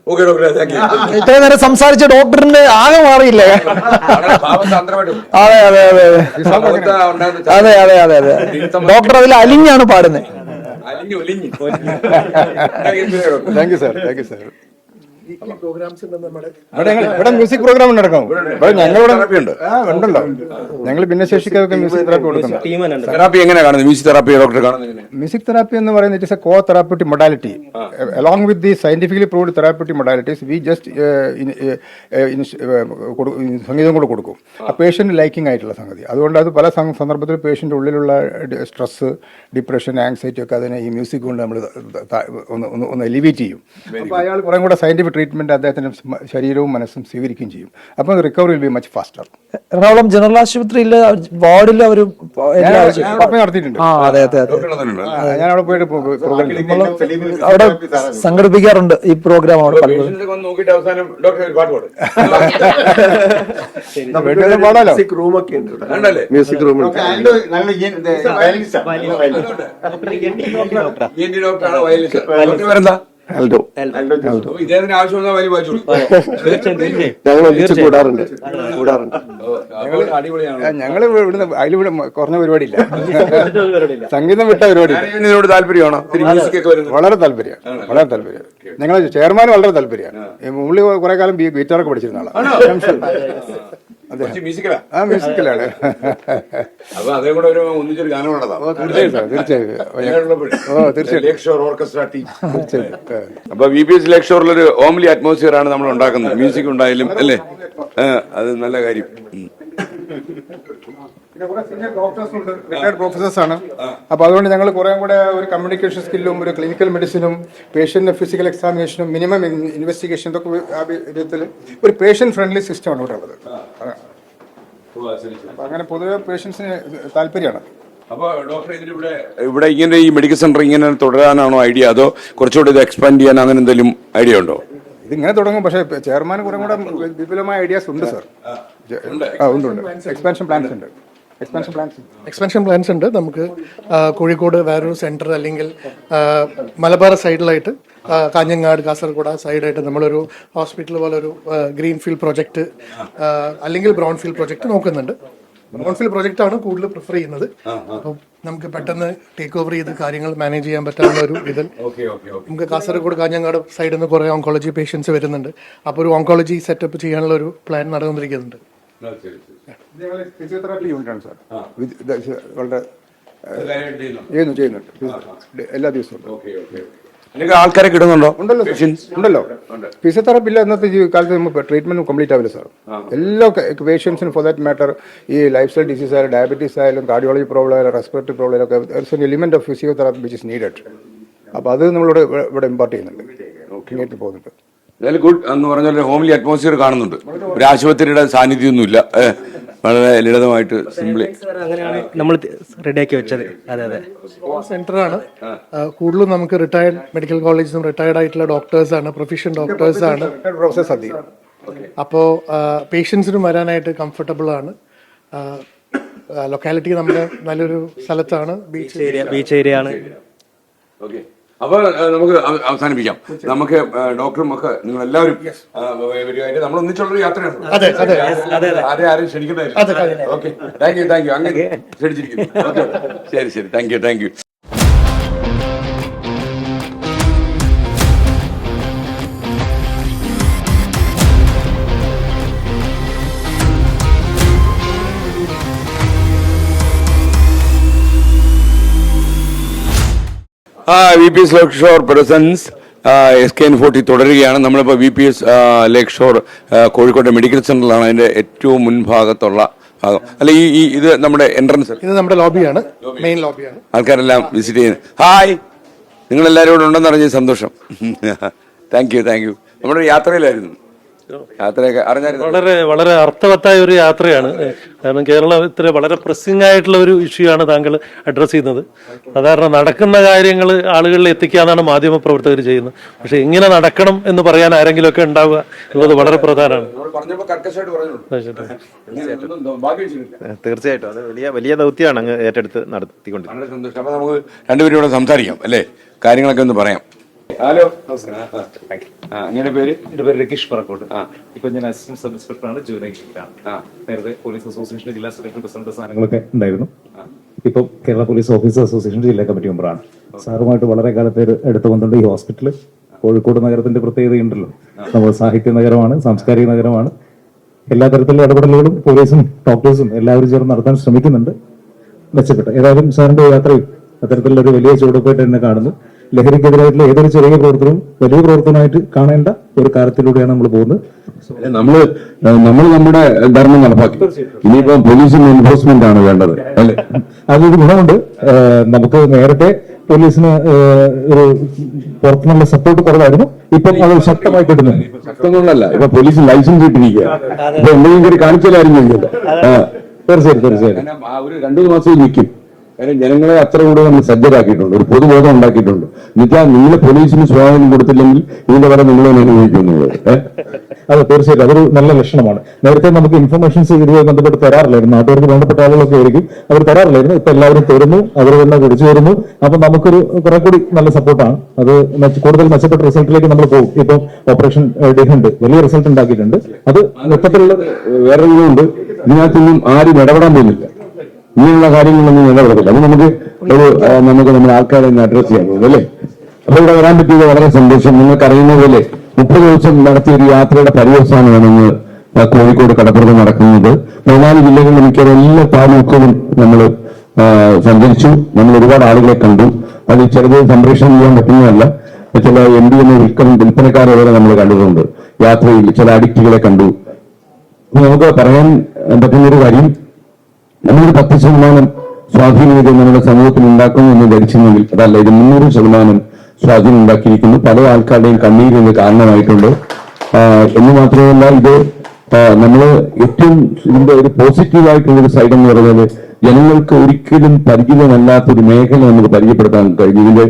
ഓക്കെ ഡോക്ടറെ താങ്ക് യു ഇത്രയും നേരം സംസാരിച്ച ഡോക്ടറിന്റെ ആകെ മാറിയില്ലേ വളരെ ഭാവസാന്ദ്രമായിട്ട് അതെ അതെ അതെ ഭാവത്താ ഉണ്ടാകുന്ന അതെ അതെ അതെ അതെ ഡോക്ടർ അതിൽ അലിഞ്ഞാണ് പാടുന്നത് അലിഞ്ഞു ഒലിഞ്ഞു thank you sir thank you sir ഇവിടെ ഞങ്ങൾ- ഇവിടെ മ്യൂസിക് പ്രോഗ്രാം നടക്കും. ഇവിടെ ഞങ്ങളിവിടെ തെറാപ്പി ഉണ്ട്. ആ ഉണ്ടല്ലോ. ഞങ്ങൾ ഭിന്നശേഷിക്കാർക്ക് മ്യൂസിക് തെറാപ്പി കൊടുക്കുന്നുണ്ട്. തെറാപ്പി എങ്ങനെയാണ് കാണുന്നത്? മ്യൂസിക് തെറാപ്പി ഡോക്ടർ കാണുന്നത് മ്യൂസിക് തെറാപ്പി എന്ന് പറയുന്നത് it is a co therapeutic modality along with the scientifically proved therapeutic modalities we just സംഗീതം കൂടെ കൊടുക്കും. ആ. പേഷ്യന്റ് ലൈക്കിംഗ് ആയിട്ടുള്ള സംഗതി. അതുകൊണ്ട് അത് പല സന്ദർഭത്തിൽ പേഷ്യന്റ് ഉള്ളിലുള്ള സ്ട്രെസ് ഡിപ്രഷൻ ആങ്സൈറ്റി ഒക്കെ അതിനെ ഈ മ്യൂസിക് കൊണ്ട് നമ്മൾ ഒന്ന് ഒന്ന് ഒന്ന് എലിവേറ്റ് ചെയ്യും. അപ്പോൾ അയാൾ കുറേ കൂടെ സയന്റിഫിക് ട്രീറ്റ്മെന്റ് അദ്ദേഹത്തിന്റെ ശരീരവും മനസ്സും സ്വീകരിക്കുകയും ചെയ്യും അപ്പോൾ recovery will be much faster Ernakulam general ആശുപത്രിയിൽ വാർഡിൽ അവർ നടത്തിയിട്ടുണ്ട് ഞാൻ അവിടെ പോയിട്ട് അവിടെ സംഘടിപ്പിക്കാറുണ്ട് ഈ പ്രോഗ്രാം അവിടെ മ്യൂസിക് റൂം നല്ല ഇ എൻ ടി ഡോക്ടറാണ് വയലിസ്റ്റ് ഡോക്ടർ പേരെന്താ ആൽഡോ ഇദ്ദേഹത്തിന് വലിയ ഞങ്ങൾ ഒന്നിച്ച് കൂടാറുണ്ട്. ഞങ്ങൾ ഇവിടുന്ന് അതിലിവിടെ കുറഞ്ഞ പരിപാടിയില്ല. സംഗീതം വിട്ട പരിപാടി ഇതിനോട് താല്പര്യമാണോ? വളരെ താല്പര്യം. വളരെ താല്പര്യം. ഞങ്ങളെ ചെയർമാൻ വളരെ താല്പര്യമാണ്. പുള്ളി കുറെ കാലം ഗീറ്റാറൊക്കെ പഠിച്ചിരുന്ന ആളാണ് ആ? മ്യൂസിക്കലാണ് അപ്പൊ അതേ കൂടെ ഒരു ഒന്നിച്ചൊരു ഗാനം ഓ. അപ്പൊ വി പി എസ് ലേക്ക് ഒരു ഹോംലി അറ്റ്മോസ്ഫിയർ ആണ് നമ്മൾ ഉണ്ടാക്കുന്നത്. മ്യൂസിക് ഉണ്ടായാലും അല്ലേ? അത്. നല്ല കാര്യം. പിന്നെ കുറെ സീനിയർ ഡോക്ടേഴ്സ് ഉണ്ട്, റിട്ടയർഡ് പ്രൊഫസേഴ്സ് ആണ്. അപ്പോൾ അതുകൊണ്ട് ഞങ്ങൾ കുറെ കൂടെ ഒരു കമ്മ്യൂണിക്കേഷൻ സ്കില്ലും ഒരു ക്ലിനിക്കൽ മെഡിസിനും പേഷ്യന്റെ ഫിസിക്കൽ എക്സാമിനേഷനും മിനിമം ഇൻവെസ്റ്റിഗേഷൻ ഇതൊക്കെ ആ വിധത്തിൽ ഒരു പേഷ്യന്റ് ഫ്രണ്ട്ലി സിസ്റ്റമാണ് ഇവിടെ ഉള്ളത്. അങ്ങനെ പൊതുവെ പേഷ്യൻസിന് താല്പര്യമാണ്. അപ്പോൾ ഡോക്ടർ ഇതിലിവിടെ ഇവിടെ ഇങ്ങനെ ഈ മെഡിക്കൽ സെന്റർ ഇങ്ങനെ തുടരാനാണോ ഐഡിയ അതോ കുറച്ചുകൂടി ഇത് എക്സ്പാൻഡ് ചെയ്യാൻ അങ്ങനെ എന്തെങ്കിലും ഐഡിയ ഉണ്ടോ? ഇതിങ്ങനെ തുടങ്ങും. പക്ഷേ ചെയർമാൻ കുറെ കൂടെ വിപുലമായ ഐഡിയാസ് ഉണ്ട് സാർ ഉണ്ട്. ഉണ്ട് എക്സ്പാൻഷൻ പ്ലാൻസ് ഉണ്ട്. എക്സ്പാൻഷൻ പ്ലാൻസ് ഉണ്ട് പ്ലാൻസ് ഉണ്ട്. നമുക്ക് കോഴിക്കോട് വേറൊരു സെന്റർ അല്ലെങ്കിൽ മലബാർ സൈഡിലായിട്ട് കാഞ്ഞങ്ങാട് കാസർഗോഡ് ആ സൈഡായിട്ട് നമ്മളൊരു ഹോസ്പിറ്റൽ പോലെ ഒരു ഗ്രീൻ ഫീൽഡ് പ്രൊജക്ട് അല്ലെങ്കിൽ ബ്രൗൺ ഫീൽഡ് പ്രൊജക്ട് നോക്കുന്നുണ്ട്. ബ്രൗൺ ഫീൽഡ് പ്രൊജക്ട് ആണ് കൂടുതൽ പ്രിഫർ ചെയ്യുന്നത്. അപ്പം നമുക്ക് പെട്ടെന്ന് ടേക്ക് ഓവർ ചെയ്ത് കാര്യങ്ങൾ മാനേജ് ചെയ്യാൻ പറ്റാവുന്ന ഒരു ഇതിൽ. നമുക്ക് കാസർഗോഡ് കാഞ്ഞങ്ങാട് സൈഡിൽ നിന്ന് കുറേ ഓങ്കോളജി പേഷ്യൻസ് വരുന്നുണ്ട്. അപ്പോൾ ഒരു ഓങ്കോളജി സെറ്റപ്പ് ചെയ്യാനുള്ള ഒരു പ്ലാൻ നടന്നുകൊണ്ടിരിക്കുന്നുണ്ട്. ഫിസിയോതെറാപ്പി യൂണിറ്റ് ആണ് സാർ. വിത്ത് ഇത് വളരെ ചെയ്യുന്നു ചെയ്യുന്നുണ്ട്. എല്ലാ ദിവസവും ആൾക്കാരെ കിട്ടുന്നുണ്ടോ ഉണ്ടല്ലോ ഉണ്ടല്ലോ. ഫിസിയോതെറാപ്പി ഇല്ല ഇന്നത്തെ കാലത്ത് നമുക്ക് ട്രീറ്റ്മെന്റ് കംപ്ലീറ്റ് ആവില്ല സാർ. എല്ലാ പേഷ്യൻസിനും ഫോർ ദാറ്റ് മാറ്റർ ഈ ലൈഫ് സ്റ്റൈൽ ഡിസീസ് ആയാലും ഡയബറ്റീസ് ആയാലും കാർഡിയോളജി പ്രോബ്ലം ആയാലും റെസ്പിറേറ്ററി പ്രോബ്ലം ഒക്കെ element of physiotherapy which is needed അപ്പോൾ അത് നമ്മളിവിടെ ഇവിടെ ഇമ്പാർട്ട് ചെയ്യുന്നുണ്ട്. നേരിട്ട് പോകുന്നുണ്ട്. എന്തായാലും ഗുഡ് എന്ന് പറഞ്ഞാൽ ഹോംലി അറ്റ്മോസ്ഫിയർ കാണുന്നുണ്ട്. ഒരു ആശുപത്രിയുടെ സാന്നിധ്യമൊന്നുമില്ല. വളരെ ലളിതമായിട്ട് സിംപ്ലി അങ്ങനെയാണ് നമ്മൾ റെഡിയാക്കി വെച്ചത്. അതെ അതെ. സെന്ററാണ് കൂടുതലും നമുക്ക് റിട്ടയർഡ് മെഡിക്കൽ കോളേജും റിട്ടയർഡ് ആയിട്ടുള്ള ഡോക്ടേഴ്സ് ആണ് പ്രൊഫഷൻ ഡോക്ടേഴ്സ് ആണ്. അധികം. അപ്പോൾ പേഷ്യൻസിനും വരാനായിട്ട് കംഫർട്ടബിൾ ആണ്. ലൊക്കാലിറ്റി നമ്മുടെ നല്ലൊരു സ്ഥലത്താണ്. ബീച്ച് ഏരിയ ബീച്ച് ഏരിയ ആണ്. ഓക്കെ അപ്പൊ നമുക്ക് അവ- അവസാനിപ്പിക്കാം. നമുക്ക് ഡോക്ടർ ഡോക്ടറും ഒക്കെ നിങ്ങൾ എല്ലാവരും വരുവായിട്ട് നമ്മൾ ഒന്നിച്ചുള്ളൊരു യാത്രയാണ്. അതെ അതെ ആരെ ആരും ക്ഷണിക്കണ്ടായിരുന്നു okay. Thank you thank you അങ്ങനെ ക്ഷണിച്ചിരിക്കുന്നു. ശരി ശരി. Thank you thank you V P S Lakeshore presence S K N forty തുടരുകയാണ്. നമ്മളിപ്പോൾ വി പി എസ് ലേക്ക് ഷോർ കോഴിക്കോട്ടെ മെഡിക്കൽ സെന്ററിലാണ് അതിന്റെ ഏറ്റവും മുൻഭാഗത്തുള്ള ഭാഗം. അല്ല ഈ ഈ ഇത് നമ്മുടെ എൻട്രൻസ് ഇത് നമ്മുടെ ലോബിയാണ് മെയിൻ ലോബിയാണ് ആൾക്കാരെല്ലാം വിസിറ്റ് ചെയ്യുന്നത്. ഹായ് നിങ്ങൾ എല്ലാവരും ഇവിടെ ഉണ്ടെന്ന് അറിഞ്ഞ സന്തോഷം. താങ്ക് യു താങ്ക് യു നമ്മുടെ യാത്രയിലായിരുന്നു. യാത്രയൊക്കെ അറിഞ്ഞായിരുന്നു. വളരെ വളരെ അർത്ഥവത്തായ ഒരു യാത്രയാണ്. കാരണം കേരളത്തിലെ വളരെ പ്രസിംഗ് ആയിട്ടുള്ള ഒരു ഇഷ്യൂ ആണ് താങ്കൾ അഡ്രസ്സ് ചെയ്യുന്നത്. സാധാരണ നടക്കുന്ന കാര്യങ്ങൾ ആളുകളിൽ എത്തിക്കാന്നാണ് മാധ്യമ പ്രവർത്തകർ ചെയ്യുന്നത്. പക്ഷെ ഇങ്ങനെ നടക്കണം എന്ന് പറയാൻ ആരെങ്കിലും ഒക്കെ ഉണ്ടാവുക എന്നുള്ളത് വളരെ പ്രധാനമാണ്. തീർച്ചയായിട്ടും. അത് വലിയ വലിയ ദൗത്യമാണ് അങ്ങ് ഏറ്റെടുത്ത് നടത്തിക്കൊണ്ടിരിക്കുന്നത്. വളരെ സന്തോഷം. അപ്പൊ നമുക്ക് രണ്ടുപേരും സംസാരിക്കാം അല്ലേ? കാര്യങ്ങളൊക്കെ ഒന്ന് പറയാം. ഹലോ. അങ്ങനെ പേര്? എന്റെ പേര് രകീഷ് പറക്കോട്ട്. ഇപ്പൊ ഞാൻ അസിസ്റ്റന്റ് സബ് ഇൻസ്പെക്ടറാണ് ജൂനിയർ നേരത്തെ പോലീസ് അസോസിയേഷൻ ജില്ലാ സെക്രട്ടറി പ്രസിഡന്റ് സ്ഥാനങ്ങളൊക്കെ ഉണ്ടായിരുന്നു. ഇപ്പൊ കേരള പോലീസ് ഓഫീസർ അസോസിയേഷൻ ജില്ലാ കമ്മിറ്റി മെമ്പറാണ് സാറുമായിട്ട് വളരെ കാലത്തെ എടുത്തു വന്നിട്ടുണ്ട് ഈ ഹോസ്പിറ്റൽ കോഴിക്കോട് നഗരത്തിന്റെ പ്രത്യേകതയുണ്ടല്ലോ നമ്മൾ സാഹിത്യ നഗരമാണ് സാംസ്കാരിക നഗരമാണ്. എല്ലാ തരത്തിലുള്ള ഇടപെടലുകളും പോലീസും ഡോക്ടേഴ്സും എല്ലാവരും ചേർന്ന് നടത്താൻ ശ്രമിക്കുന്നുണ്ട്. മെച്ചപ്പെട്ട. ഏതായാലും സാറിന്റെ യാത്രയും അത്തരത്തിലുള്ള ഒരു വലിയ ചുവടുപ്പായിട്ട് തന്നെ കാണുന്നു. ലഹരിക്കെതിരായിട്ടുള്ള ഏതൊരു ചെറിയ പ്രവർത്തനവും വലിയ പ്രവർത്തനമായിട്ട് കാണേണ്ട ഒരു കാര്യത്തിലൂടെയാണ് നമ്മൾ പോകുന്നത്. നമ്മൾ നമ്മൾ നമ്മുടെ ധർമ്മം നടപ്പാക്കി. ഇനിയിപ്പോ പോലീസിന് എൻഫോഴ്സ്മെന്റ് ആണ് വേണ്ടത് അല്ലേ? അതൊരു ഗുണമുണ്ട്. നമുക്ക് നേരത്തെ പോലീസിന് ഒരു പുറത്തുനിന്നുള്ള സപ്പോർട്ട് കുറവായിരുന്നു. ഇപ്പം അത് ശക്തമായി കിട്ടുന്നു ശക്തങ്ങളല്ല ഇപ്പൊ പോലീസ് ലൈസൻസ് ഇട്ടിരിക്കുക. എന്തെങ്കിലും കാണിച്ചാലാരും തീർച്ചയായിട്ടും തീർച്ചയായിട്ടും. ഒരു രണ്ടു മാസം നിൽക്കും കാരണം ജനങ്ങളെ അത്ര കൂടെ നമ്മൾ സജ്ജരാക്കിയിട്ടുണ്ട്. ഒരു പൊതുബോധം ഉണ്ടാക്കിയിട്ടുണ്ട്. എന്നുവെച്ചാൽ നിങ്ങൾ പോലീസിന് സ്വാധീനം കൊടുത്തില്ലെങ്കിൽ ഇതിന്റെ വരെ നിങ്ങൾ തന്നെ അനുഭവിക്കുന്നത് അതെ തീർച്ചയായിട്ടും. അതൊരു നല്ല ലക്ഷണമാണ്. നേരത്തെ നമുക്ക് ഇൻഫർമേഷൻസ് ഇതുമായി ബന്ധപ്പെട്ട് തരാറില്ലായിരുന്നു. നാട്ടുകാർക്ക് വേണ്ടപ്പെട്ട ആളുകളൊക്കെ ആയിരിക്കും. അവർ തരാറില്ലായിരുന്നു. ഇപ്പൊ എല്ലാവരും തരുന്നു. അവർ തന്നെ കുടിച്ചു വരുന്നു. അപ്പൊ നമുക്കൊരു കുറെ കൂടി നല്ല സപ്പോർട്ടാണ് അത് കൂടുതൽ മെച്ചപ്പെട്ട റിസൾട്ടിലേക്ക് നമ്മൾ പോകും. ഇപ്പൊ ഓപ്പറേഷൻ ഡിഹുണ്ട്. വലിയ റിസൾട്ട് ഉണ്ടാക്കിയിട്ടുണ്ട്. അത് മൊത്തത്തിലുള്ള വേറെ ഉണ്ട് ഇതിനകത്തൊന്നും ആരും ഇടപെടാൻ പോകുന്നില്ല. ഇങ്ങനെയുള്ള കാര്യങ്ങളൊന്നും ഞങ്ങൾ ഇടപെടത്തില്ല അപ്പൊ നമുക്ക് ഒരു നമുക്ക് നമ്മുടെ ആൾക്കാരെ ഒന്ന് അഡ്രസ് ചെയ്യാൻ പോകുന്നു അല്ലേ? അപ്പൊ ഇവിടെ വരാൻ പറ്റിയത് വളരെ സന്തോഷം. നിങ്ങൾക്ക് അറിയുന്ന പോലെ മുപ്പത് ദിവസം നടത്തിയ ഒരു യാത്രയുടെ പര്യവസാനമാണ് ഇന്ന് കോഴിക്കോട് കടപ്പുറത്ത് നടക്കുന്നത്. പതിനാല് ജില്ലകളിൽ മിക്കവാറും എല്ലാ താലൂക്കുകളും നമ്മൾ സഞ്ചരിച്ചു. നമ്മൾ ഒരുപാട് ആളുകളെ കണ്ടു. അത് ചിലത് സംപ്രേഷണം ചെയ്യാൻ പറ്റുന്നതല്ല. ചില എം ഡി എന്ന വിൽക്കൽ വിൽപ്പനക്കാരെ വരെ നമ്മൾ കണ്ടിട്ടുണ്ട്. യാത്രയിൽ ചില അഡിക്റ്റുകളെ കണ്ടു. നമുക്ക് പറയാൻ പറ്റുന്ന ഒരു കാര്യം നമ്മളൊരു പത്ത് ശതമാനം സ്വാധീനം ഇത് നമ്മുടെ സമൂഹത്തിൽ ഉണ്ടാക്കുന്നു എന്ന് ധരിച്ചിരുന്നെങ്കിൽ അതല്ല ഇത് മുന്നൂറ് ശതമാനം സ്വാധീനം ഉണ്ടാക്കിയിരിക്കുന്നു. പല ആൾക്കാരുടെയും കണ്ണീരിന് കാരണമായിട്ടുണ്ട്. എന്ന് മാത്രമല്ല ഇത് നമ്മൾ ഏറ്റവും ഇതിന്റെ ഒരു പോസിറ്റീവ് ആയിട്ടുള്ള ഒരു സൈഡ് എന്ന് പറഞ്ഞാൽ ജനങ്ങൾക്ക് ഒരിക്കലും പരിചിതമല്ലാത്ത ഒരു മേഖല നമുക്ക് പരിചയപ്പെടുത്താൻ കഴിഞ്ഞു. ഇതിന്റെ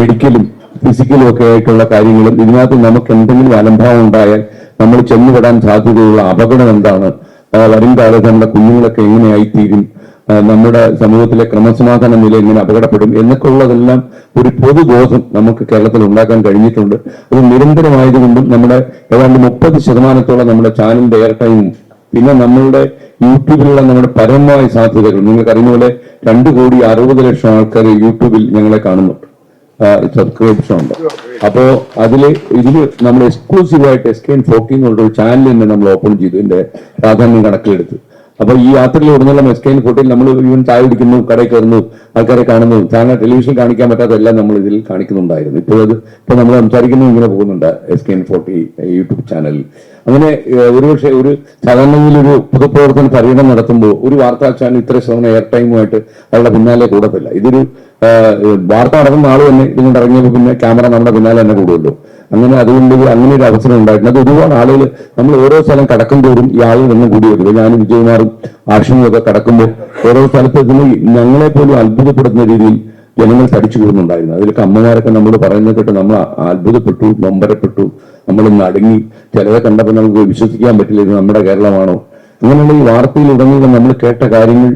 മെഡിക്കലും ഫിസിക്കലും ഒക്കെ ആയിട്ടുള്ള കാര്യങ്ങളും ഇതിനകത്ത് നമുക്ക് എന്തെങ്കിലും അലംഭാവം ഉണ്ടായാൽ നമ്മൾ ചെന്നുപെടാൻ സാധ്യതയുള്ള അപകടം എന്താണ്? വരും കാലത്ത് നമ്മുടെ കുഞ്ഞുങ്ങളൊക്കെ എങ്ങനെയായിത്തീരും? തീരും നമ്മുടെ സമൂഹത്തിലെ ക്രമസമാധാന നില എങ്ങനെ അപകടപ്പെടും? എന്നൊക്കെ ഉള്ളതെല്ലാം ഒരു പൊതുബോധം നമുക്ക് കേരളത്തിൽ ഉണ്ടാക്കാൻ കഴിഞ്ഞിട്ടുണ്ട്. അത് നിരന്തരമായതുകൊണ്ടും നമ്മുടെ ഏതാണ്ട് മുപ്പത് ശതമാനത്തോളം നമ്മുടെ ചാനലിന്റെ എയർ ടൈം പിന്നെ നമ്മളുടെ യൂട്യൂബിലുള്ള നമ്മുടെ പരമമായ സാധ്യതകൾ. നിങ്ങൾക്ക് അറിയുന്ന പോലെ രണ്ട് കോടി അറുപത് ലക്ഷം ആൾക്കാർ യൂട്യൂബിൽ ഞങ്ങളെ കാണുന്നുണ്ട്. സബ്സ്ക്രൈബ്സ് ഉണ്ട്. അപ്പോ അതിൽ ഇതിൽ നമ്മൾ എക്സ്ക്ലൂസീവായിട്ട് എസ് കെ എന്നുള്ള ഒരു ചാനൽ തന്നെ നമ്മൾ ഓപ്പൺ ചെയ്തു ഇതിന്റെ പ്രാധാന്യം കണക്കിലെടുത്ത്. അപ്പൊ ഈ യാത്രയിൽ ഉടനീളം എസ് കെ എൻ നമ്മൾ ഈവൻ ചായ കുടിക്കുന്നു കടയിൽ കയറുന്നു ആൾക്കാരെ കാണുന്നു. ചാനൽ ടെലിവിഷൻ കാണിക്കാൻ പറ്റാത്തതെല്ലാം നമ്മൾ ഇതിൽ കാണിക്കുന്നുണ്ടായിരുന്നു. ഇപ്പോൾ അത് ഇപ്പൊ നമ്മൾ സംസാരിക്കുന്നു ഇങ്ങനെ പോകുന്നുണ്ട് S K N forty YouTube ചാനലിൽ. അങ്ങനെ ഒരുപക്ഷെ ഒരു സാധാരണയിൽ ഒരു പൊതുപ്രവർത്തന പര്യടനം നടത്തുമ്പോൾ ഒരു വാർത്താ ചാനൽ ഇത്ര ശതമാനം എയർ ടൈമുമായിട്ട് അവരുടെ പിന്നാലെ കൂടത്തില്ല. ഇതൊരു വാർത്ത നടക്കുന്ന ആൾ തന്നെ ഇതുകൊണ്ട് ഇറങ്ങിയപ്പോൾ പിന്നെ ക്യാമറ നമ്മുടെ പിന്നാലെ തന്നെ കൂടുമല്ലോ. അങ്ങനെ അതുകൊണ്ട് അങ്ങനെ ഒരു അവസരം ഉണ്ടായിട്ടുണ്ട്. അത് ഒരുപാട് ആളുകൾ നമ്മൾ ഓരോ സ്ഥലം കടക്കും തോറും ഈ ആളുകൾ ഒന്നും കൂടി വരും. ഞാനും വിജയകുമാറും ആർഷനും ഒക്കെ കടക്കുമ്പോൾ ഓരോ സ്ഥലത്ത് ഞങ്ങളെ പോലും അത്ഭുതപ്പെടുത്തുന്ന രീതിയിൽ ജനങ്ങൾ തടിച്ചു കൂടുന്നുണ്ടായിരുന്നു. അതിലൊക്കെ അമ്മമാരൊക്കെ നമ്മൾ പറയുന്നത് കേട്ട് നമ്മൾ അത്ഭുതപ്പെട്ടു നൊമ്പരപ്പെട്ടു നമ്മൾ നടുങ്ങി ചിലരെ കണ്ടപ്പോൾ നമുക്ക് വിശ്വസിക്കാൻ പറ്റില്ല ഇത് നമ്മുടെ കേരളമാണോ? അങ്ങനെയുള്ള ഈ വാർത്തയിൽ ഉടനീളം നമ്മൾ കേട്ട കാര്യങ്ങൾ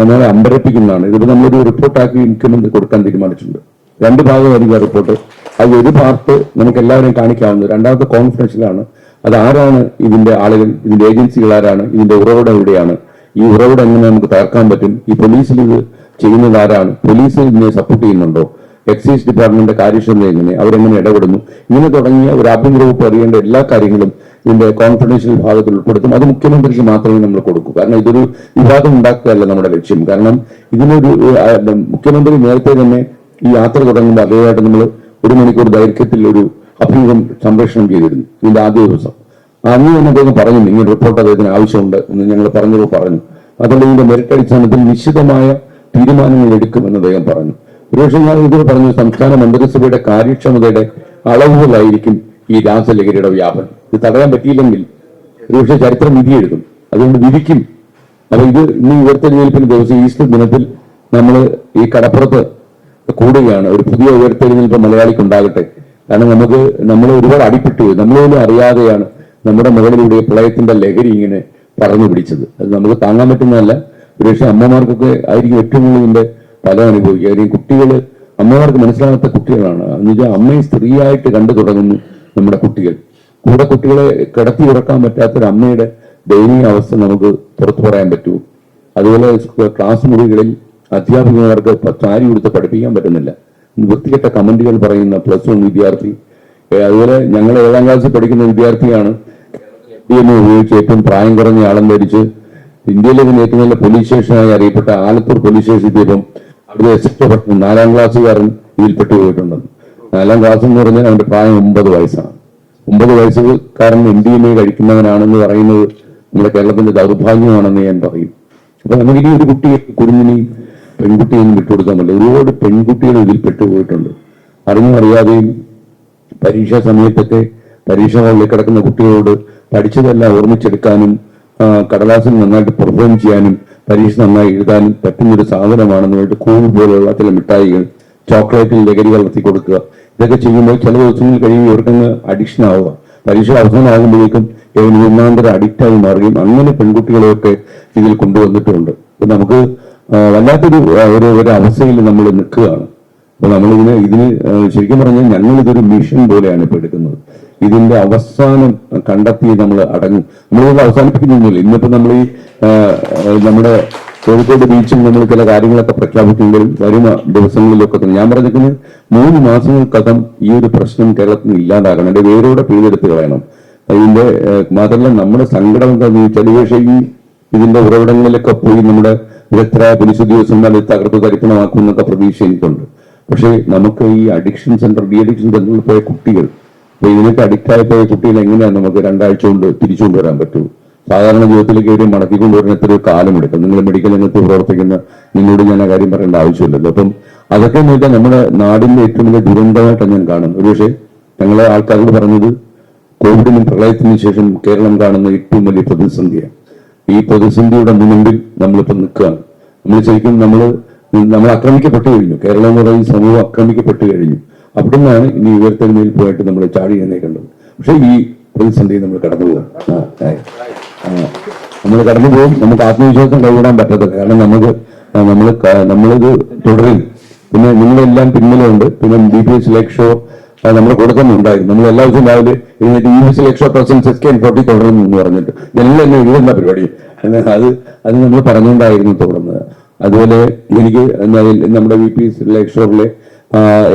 നമ്മളെ അമ്പരപ്പിക്കുന്നതാണ്. ഇതിപ്പോൾ നമ്മളൊരു റിപ്പോർട്ടാക്കി മുഖ്യമന്ത്രി കൊടുക്കാൻ തീരുമാനിച്ചിട്ടുണ്ട്. രണ്ട് ഭാഗമായിരിക്കും ആ റിപ്പോർട്ട് അത് ഒരു പാർട്ട് നമുക്ക് എല്ലാവരെയും കാണിക്കാവുന്നത്. രണ്ടാമത്തെ കോൺഫിഡൻഷ്യലാണ് അത് ആരാണ് ഇതിന്റെ ആളുകൾ? ഇതിന്റെ ഏജൻസികൾ ആരാണ്? ഇതിന്റെ ഉറവിടം എവിടെയാണ്? ഈ ഉറവിടം എങ്ങനെ നമുക്ക് തകർക്കാൻ പറ്റും? ഈ പോലീസിൽ ഇത് ചെയ്യുന്നത് ആരാണ്? പോലീസ് ഇതിനെ സപ്പോർട്ട് ചെയ്യുന്നുണ്ടോ? എക്സൈസ് ഡിപ്പാർട്ട്മെന്റ് കാര്യക്ഷമത എങ്ങനെ? അവരെങ്ങനെ ഇടപെടുന്നു? ഇങ്ങനെ തുടങ്ങിയ ഒരു ആഭ്യന്തര വകുപ്പ് അറിയേണ്ട എല്ലാ കാര്യങ്ങളും ഇതിന്റെ കോൺഫിഡൻഷ്യൽ ഭാഗത്തിൽ ഉൾപ്പെടുത്തും. അത് മുഖ്യമന്ത്രിക്ക് മാത്രമേ നമ്മൾ കൊടുക്കൂ. കാരണം ഇതൊരു വിവാദം ഉണ്ടാക്കുകയല്ല നമ്മുടെ ലക്ഷ്യം. കാരണം ഇതിനൊരു മുഖ്യമന്ത്രി നേരത്തെ തന്നെ ഈ യാത്ര തുടങ്ങുമ്പോൾ അതേതായിട്ട് നമ്മൾ ഒരു മണിക്കൂർ ദൈർഘ്യത്തിൽ ഒരു അഭിമുഖം സംപ്രേഷണം ചെയ്തിരുന്നു. ഇതിന്റെ ആദ്യ ദിവസം. അന്ന് തന്നെ അദ്ദേഹം പറഞ്ഞു ഇങ്ങനെ റിപ്പോർട്ട് അദ്ദേഹത്തിന് ആവശ്യമുണ്ട് എന്ന് ഞങ്ങൾ പറഞ്ഞത് പറഞ്ഞു. അതുകൊണ്ട് ഇതിന്റെ മെറിറ്റ് അടിസ്ഥാനത്തിൽ നിശ്ചിതമായ തീരുമാനങ്ങൾ എടുക്കുമെന്ന് അദ്ദേഹം പറഞ്ഞു. ഒരുപക്ഷെ ഞാൻ ഇതിൽ പറഞ്ഞു സംസ്ഥാന മന്ത്രിസഭയുടെ കാര്യക്ഷമതയുടെ അളവുകളായിരിക്കും ഈ രാസലഹരിയുടെ വ്യാപനം. ഇത് തടയാൻ പറ്റിയില്ലെങ്കിൽ ഒരുപക്ഷെ ചരിത്രം വിധി എഴുതും. അതുകൊണ്ട് വിധിക്കും. അപ്പൊ ഇത് ഇന്ന് ഉയർത്തെഴുന്നേൽപ്പിന് ദിവസം ഈസ്റ്റർ ദിനത്തിൽ നമ്മൾ ഈ കടപ്പുറത്ത് കൂടുകയാണ്. ഒരു പുതിയ ഉയർത്തെഴുന്നേൽപ്പ് മലയാളിക്ക് ഉണ്ടാകട്ടെ കാരണം നമുക്ക് നമ്മൾ ഒരുപാട് അടിപ്പെട്ടു നമ്മളൊന്നും അറിയാതെയാണ് നമ്മുടെ മുകളിലൂടെ പ്രളയത്തിന്റെ ലഹരി ഇങ്ങനെ പറഞ്ഞു പിടിച്ചത്. അത് നമുക്ക് താങ്ങാൻ പറ്റുന്നതല്ല. ഒരുപക്ഷെ അമ്മമാർക്കൊക്കെ ആയിരിക്കും ഏറ്റവും കൂടുതൽ ഇതിന്റെ ഫലം അനുഭവിക്കുക. കാര്യം കുട്ടികൾ അമ്മമാർക്ക് മനസ്സിലാകാത്ത കുട്ടികളാണ്. എന്ന് വെച്ചാൽ അമ്മയെ സ്ത്രീയായിട്ട് കണ്ടു തുടങ്ങുന്നു നമ്മുടെ കുട്ടികൾ. കൂടെ കുട്ടികളെ കിടത്തി ഉറക്കാൻ പറ്റാത്ത ഒരു അമ്മയുടെ ദയനീയ അവസ്ഥ നമുക്ക് പുറത്തു പറയാൻ പറ്റൂ. അതുപോലെ ക്ലാസ് മുറികളിൽ അധ്യാപകന്മാർക്ക് സാരി കൊടുത്ത് പഠിപ്പിക്കാൻ പറ്റുന്നില്ല. വൃത്തികെട്ട കമന്റുകൾ പറയുന്ന പ്ലസ് വൺ വിദ്യാർത്ഥി. അതുപോലെ ഞങ്ങൾ ഏഴാം ക്ലാസ്സിൽ പഠിക്കുന്ന വിദ്യാർത്ഥിയാണ്. ഉപയോഗിച്ച് ഏറ്റവും പ്രായം കുറഞ്ഞ ആളം ധരിച്ച് ഇന്ത്യയിലെ തന്നെ ഏറ്റവും നല്ല പോലീസ് സ്റ്റേഷനായി അറിയപ്പെട്ട ആലത്തൂർ പോലീസ് സ്റ്റേഷൻ എത്തിയപ്പം അവിടുത്തെ എസ് എച്ച് നാലാം ക്ലാസ്സുകാരൻ ഇതിൽ പെട്ടുപോയിട്ടുണ്ടെന്ന് നാലാം ക്ലാസ് എന്ന് പറഞ്ഞാൽ അവന്റെ പ്രായം ഒമ്പത് വയസ്സാണ്. ഒമ്പത് വയസ്സുകാരൻ എം ഡി എം എ കഴിക്കുന്നവനാണെന്ന് പറയുന്നത് നമ്മുടെ കേരളത്തിന്റെ ദൗർഭാഗ്യമാണെന്ന് ഞാൻ പറയും. അപ്പൊ നമുക്ക് ഇനി ഒരു കുട്ടിയെ കുടുങ്ങിനെയും പെൺകുട്ടിയെയും വിട്ടുകൊടുക്കാൻ പറ്റില്ല. ഒരുപാട് പെൺകുട്ടികൾ ഇതിൽ പെട്ടുപോയിട്ടുണ്ട്. അറിഞ്ഞും അറിയാതെയും പരീക്ഷാ സമയത്തൊക്കെ പരീക്ഷ ഹാളിൽ കിടക്കുന്ന കുട്ടികളോട് പഠിച്ചതെല്ലാം ഓർമ്മിച്ചെടുക്കാനും കടലാസിൽ നന്നായിട്ട് പെർഫോം ചെയ്യാനും പരീക്ഷ നന്നായി എഴുതാനും പറ്റുന്നൊരു സാധനമാണെന്ന് പറഞ്ഞിട്ട് കൂൾ പോലുള്ള ചില മിഠായികൾ ചോക്ലേറ്റിൽ ലഹരി കലർത്തി കൊടുക്കുക. ഇതൊക്കെ ചെയ്യുമ്പോൾ ചില ദിവസങ്ങൾ കഴിയുമ്പോൾ ഇവർക്കങ്ങ് അഡിക്ഷൻ ആവുക. പരീക്ഷ അവസാനമാകുമ്പോഴേക്കും ഒന്നാന്തര അഡിക്റ്റായി മാറുകയും അങ്ങനെ പെൺകുട്ടികളെയൊക്കെ ഇതിൽ കൊണ്ടുവന്നിട്ടുണ്ട്. നമുക്ക് വല്ലാത്തൊരു ഒരു ഒരു അവസ്ഥയിൽ നമ്മൾ നിൽക്കുകയാണ്. അപ്പൊ നമ്മളിതിന് ഇതിന് ശരിക്കും പറഞ്ഞാൽ ഞങ്ങൾ ഇതൊരു മിഷൻ പോലെയാണ് ഇപ്പൊ എടുക്കുന്നത്. ഇതിന്റെ അവസാനം കണ്ടെത്തി നമ്മൾ അടങ്ങും. നമ്മളിത് അവസാനിപ്പിക്കുന്നില്ല. ഇന്നിപ്പോ നമ്മൾ ഈ നമ്മുടെ കോഴിക്കോട് ബീച്ചിൽ നമ്മൾ ചില കാര്യങ്ങളൊക്കെ പ്രഖ്യാപിക്കുമ്പോൾ വരുന്ന ദിവസങ്ങളിലൊക്കെ തന്നെ ഞാൻ പറഞ്ഞിരിക്കുന്നത് മൂന്ന് മാസങ്ങൾക്കകം ഈ ഒരു പ്രശ്നം കേരളത്തിൽ ഇല്ലാതാകണം. എന്റെ വേരോടെ പിഴുതെടുത്ത് കളയണം. അതിന്റെ മാത്രമല്ല നമ്മുടെ സങ്കടം എന്താണെന്ന് ഈ ഇതിന്റെ ഉറവിടങ്ങളിലൊക്കെ പോയി നമ്മുടെ വിദഗ്ധരായ പോലീസ് ഉദ്യോഗസ്ഥന്മാർ തകർത്ത് തരിപ്പണമാക്കും എന്നൊക്കെ പ്രതീക്ഷ എനിക്കുണ്ട്. പക്ഷേ നമുക്ക് ഈ അഡിക്ഷൻ സെന്റർ ഡി അഡിക്ഷൻ സെന്ററിൽ പോയ കുട്ടികൾ അപ്പൊ ഇതിനൊക്കെ അഡിക്റ്റായി പോയ കുട്ടികൾ എങ്ങനെയാണ് നമുക്ക് രണ്ടാഴ്ച കൊണ്ട് തിരിച്ചു കൊണ്ടുവരാൻ പറ്റൂ? സാധാരണ ജീവിതത്തിലേക്ക് ഒരു മടക്കിക്കൊണ്ടുവരുന്ന എത്രയോ കാലമെടുക്കും. നിങ്ങൾ മെഡിക്കൽ രംഗത്ത് പ്രവർത്തിക്കുന്ന നിങ്ങളോട് ഞാൻ ആ കാര്യം പറയേണ്ട ആവശ്യമില്ലല്ലോ. അപ്പം അതൊക്കെ വെച്ചാൽ നമ്മുടെ നാടിന്റെ ഏറ്റവും വലിയ ദുരന്തമായിട്ടാണ് ഞാൻ കാണുന്നത്. ഒരുപക്ഷെ ഞങ്ങളെ ആൾക്കാരോട് പറഞ്ഞത് കോവിഡിനും പ്രളയത്തിനും ശേഷം കേരളം കാണുന്ന ഏറ്റവും വലിയ പ്രതിസന്ധിയാണ്. ഈ പ്രതിസന്ധിയുടെ മുന്നിൽ നമ്മളിപ്പോൾ നിൽക്കുകയാണ്. നമ്മൾ ശരിക്കും നമ്മൾ നമ്മൾ ആക്രമിക്കപ്പെട്ടു കഴിഞ്ഞു. കേരളം എന്ന് പറയുന്ന സമൂഹം ആക്രമിക്കപ്പെട്ടു കഴിഞ്ഞു. അവിടെ നിന്നാണ് ഇനി ഉയർത്തെഴുന്നേൽ പോയിട്ട് നമ്മൾ ചാടി എഴുന്നേക്കേണ്ടത് പക്ഷെ ഈ പ്രതിസന്ധി നമ്മൾ കടന്നു പോകും നമ്മൾ കടന്നു പോകും നമുക്ക് ആത്മവിശ്വാസം കൈവിടാൻ പറ്റത്തില്ല. കാരണം നമുക്ക് നമ്മൾ നമ്മളിത് തുടരും. പിന്നെ നിങ്ങളെല്ലാം പിന്നിലുണ്ട് പിന്നെ B P S Lakeshore നമ്മുടെ നമ്മൾ കൊടുക്കുന്നുണ്ടായിരുന്നു. നമ്മൾ എല്ലാ ദിവസവും രാവിലെ എഴുന്നേറ്റ് ഇംഗ്ലീഷിൽ extra presence S K forty തുടരുന്നു എന്ന് പറഞ്ഞിട്ട് എല്ലാം തന്നെ എഴുതുന്ന പരിപാടി. എന്ന് അത് അത് നമ്മൾ പറഞ്ഞുകൊണ്ടായിരുന്നു തുടർന്നത്. അതുപോലെ എനിക്ക് നമ്മുടെ വി പി ലേക്ക്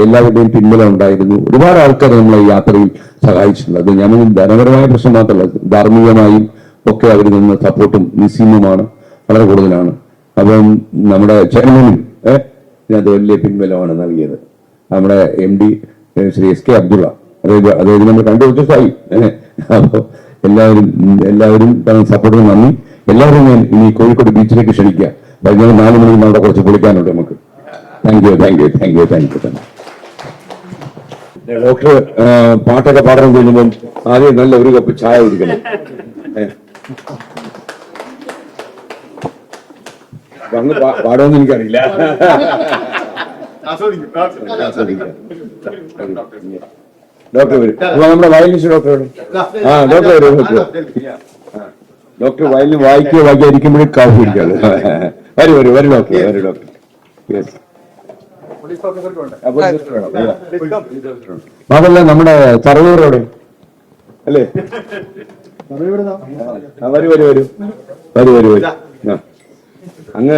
എല്ലാവരുടെയും പിൻബലം ഉണ്ടായിരുന്നു. ഒരുപാട് ആൾക്കാർ നമ്മളെ യാത്രയിൽ സഹായിച്ചിട്ടുണ്ട്. അത് ഞാൻ ധനപരമായ പ്രശ്നം മാത്രമല്ല ധാർമ്മികമായും ഒക്കെ അവർ നിന്ന് സപ്പോർട്ടും നിസ്സീമമാണ് വളരെ കൂടുതലാണ്. അപ്പം നമ്മുടെ ചെയർമാനും ഇതിനകത്ത് വലിയ പിൻബലമാണ് നൽകിയത്. നമ്മുടെ M D Shri S K Abdulla. അതായത് അതായത് നമ്മൾ ദിവസമായി ഏഹ് അപ്പോൾ എല്ലാവരും എല്ലാവരും സപ്പോർട്ടിന് നന്ദി. എല്ലാവരും ഞാൻ ഇനി കോഴിക്കോട് ബീച്ചിലേക്ക് ക്ഷണിക്കുക. വൈകുന്നേരം നാല് മണിക്ക് അവിടെ കുറച്ച് പൊളിക്കാനുണ്ട് നമുക്ക്. Thank you thank you thank you thank you thank you doctor പാട്ടൊക്കെ പാടാൻ കഴിയുമ്പം ആദ്യം നല്ല ഒരു കപ്പ് ചായ കുടിക്കണം. വന്ന് പാടുമെന്ന് എനിക്കറിയില്ല. ഡോക്ടർ വരും നമ്മുടെ വയലിനിസ്റ്റ് ഡോക്ടർ വരും ആ ഡോക്ടർ വരും ഡോക്ടർ വയലിന് വായിക്കുക വായിക്കാതിരിക്കുമ്പോഴും കാഫി കുടിക്കാതെ വരും വരും വരും ഡോക്ടർ വരും ഡോക്ടർ യെസ് അതല്ല നമ്മുടെ സർവീറോടെ അല്ലേ വരൂ വരൂ വരൂ വരൂ വരൂ വരൂ. അങ്ങ്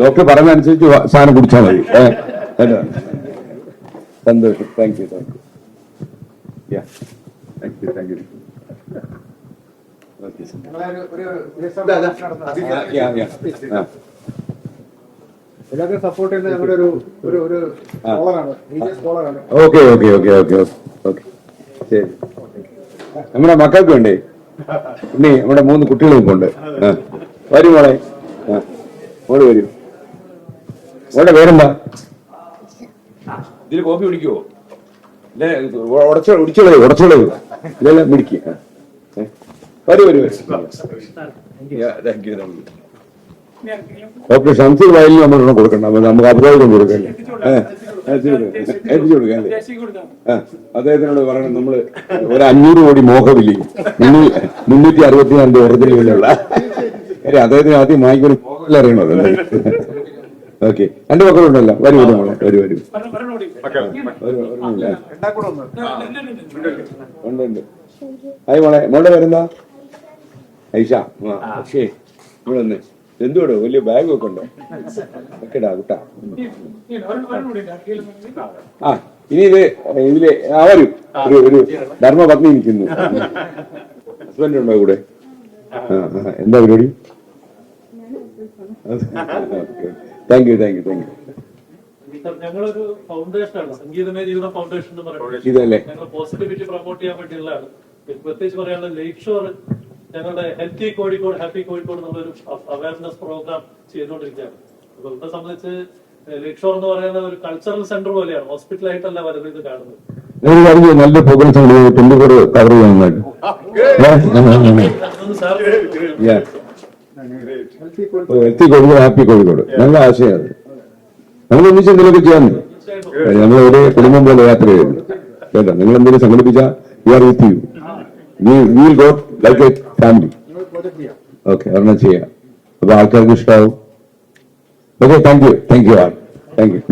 ഡോക്ടർ പറഞ്ഞനുസരിച്ച് സാധനം കുടിച്ചാൽ മതി? സന്തോഷം. Thank you thank you yeah thank you thank you yeah yeah ആ. എല്ലാവരും സപ്പോർട്ട് ചെയ്യുന്ന ഞങ്ങളുടെ ഒരു ഒരു ഒരു സ്കോളറാണ് സ്കോളറാണ് okay okay okay okay okay ശരി. നമ്മുടെ മക്കൾക്ക് വേണ്ടേ പിന്നെ നമ്മുടെ മൂന്ന് കുട്ടികളും ഉണ്ട്. വരും മോളെ. ആ. മോൾ വരൂ. ഓടെ പേരെന്താ? ഇതിൽ കോപ്പി കുടിക്കുവോ ഇല്ല ഉടച്ച ഉടച്ചോളൂ ഇതെല്ലാം പിടിക്കുക വരൂ വരൂ വരൂ. താങ്ക് യു ഡോക്ടർ ഷംസീർ വയലിൽ നമ്മൾ കൊടുക്കണ്ട. നമുക്ക് അഭിപ്രായം കൊടുക്കല്ലേ? ഏഹ് എത്തിച്ചു കൊടുക്കാം അല്ലേ? അദ്ദേഹത്തിനോട് പറയണം നമ്മൾ ഒരു അഞ്ഞൂറ് കോടി മോഹവില്ലേ. മുന്നൂറ്റി അറുപത്തിനാല് ഒറിജിനൽ വിലയുള്ള കാര്യം അദ്ദേഹത്തിന് ആദ്യം മായിക്കൊരു മോഹവില്ല അറിയണത്. ഓക്കെ രണ്ട് മക്കളുണ്ടല്ലോ. വരൂ വരൂ മോളെ. വരൂ വരൂ. വരൂ, വരൂ, ഉണ്ട് ഉണ്ട്. ഹായ് മോളെ. മോളുടെ പേരെന്താ? ഐഷ. ആ പക്ഷേ ഇവിടെ വന്ന് എന്തുവാടോ? വലിയ ബാഗ് ഒക്കെ ഉണ്ടോ? ഓക്കെടാ കുട്ടാ. ആ ഇനി ഇത് ഇതിൽ ആ വരൂ. ഒരു ഒരു ധർമ്മപത്നി നിൽക്കുന്നു ഹസ്ബൻഡ് ഉണ്ടോ കൂടെ ആ ആ, എന്താ പരിപാടി? Thank you thank you thank you ഞങ്ങളൊരു ഫൗണ്ടേഷൻ ആണ്. സംഗീതമേ ജീവിത ഫൗണ്ടേഷൻ എന്ന് പറയുന്നത്. ഞങ്ങൾ പോസിറ്റിവിറ്റി പ്രൊമോട്ട് ചെയ്യാൻ വേണ്ടിയുള്ളതാണ്. പ്രത്യേകിച്ച് പറയാനുള്ള ലേക്ക് ഷോർ ഞങ്ങളുടെ ഹെൽത്തി കോഴിക്കോട് ഹാപ്പി കോഴിക്കോട് എന്നുള്ളൊരു അവയർനെസ് പ്രോഗ്രാം ചെയ്തുകൊണ്ടിരിക്കുകയാണ്. അപ്പൊ ഇവിടെ സംബന്ധിച്ച് ലേക്ക് ഷോർ എന്ന് പറയുന്ന ഒരു കൾച്ചറൽ സെന്റർ പോലെയാണ്. ഹോസ്പിറ്റലായിട്ടല്ല വരുന്നത് ഇത് കാണുന്നത്. ഒരു കാര്യം ചെയ്യ്, നല്ല പ്രോഗ്രാം കവർ ചെയ്യാൻ അതൊന്ന് എത്തി കോഴിക്കോട് ഹാപ്പി കോഴിക്കോട് നല്ല ആശയമാണ് നമ്മൾ ഒന്നിച്ച് എന്തെങ്കിലുമൊക്കെ ചെയ്യാൻ ഞങ്ങൾ ഒരു കുടുംബം പോലെ യാത്ര ചെയ്യുന്നു. കേട്ടോ? നിങ്ങൾ എന്തെങ്കിലും സംഘടിപ്പിച്ചാൽ you are with you will go like a family okay ഒരെണ്ണം ചെയ്യാം. അപ്പൊ ആൾക്കാർക്ക് ഇഷ്ടമാവും okay thank you thank you all thank you